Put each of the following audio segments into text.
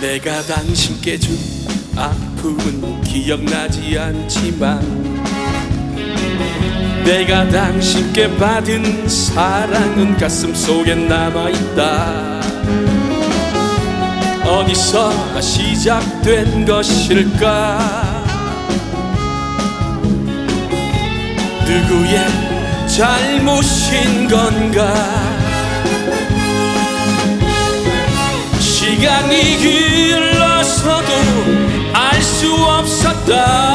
내가 당신께 준 아픔은 기억나지 않지만 내가 당신께 받은 사랑은 가슴 속에 남아있다. 어디서 시작된 것일까? 누구의 잘못인 건가? 시간이 흘러서도 알 수 없었다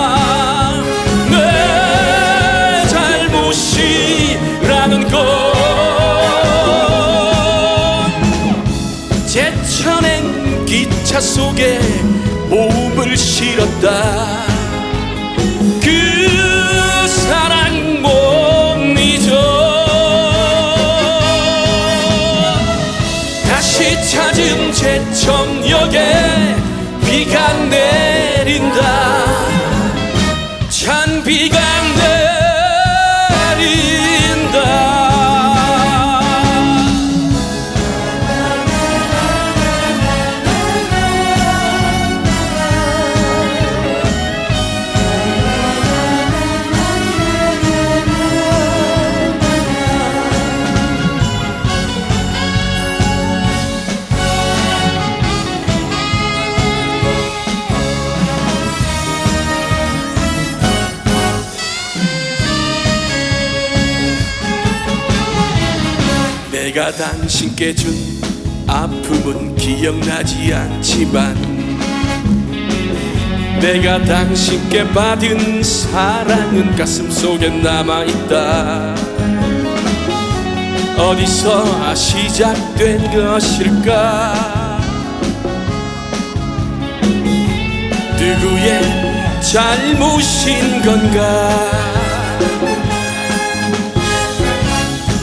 차 속에 몸을 실었다. 그 사랑 못 잊어 다시 찾은 제천역에 비가 내 내가 당신께 준 아픔은 기억나지 않지만 내가 당신께 받은 사랑은 가슴 속에 남아있다. 어디서 시작된 것일까? 누구의 잘못인 건가?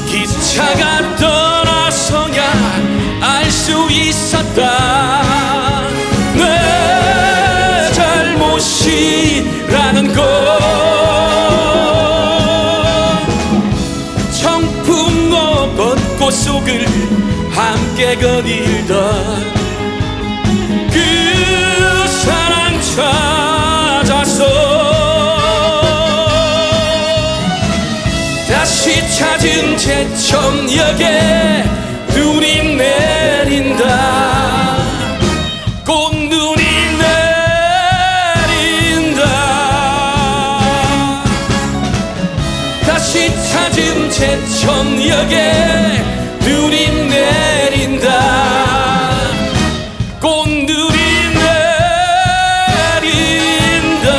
기차가 수 있었다. 내 잘못이라는 것. 청풍 벚꽃 속을 함께 거닐던 그 사랑 찾아서 다시 찾은 제천역에 제천역에 눈이 내린다. 꽃눈이 내린다.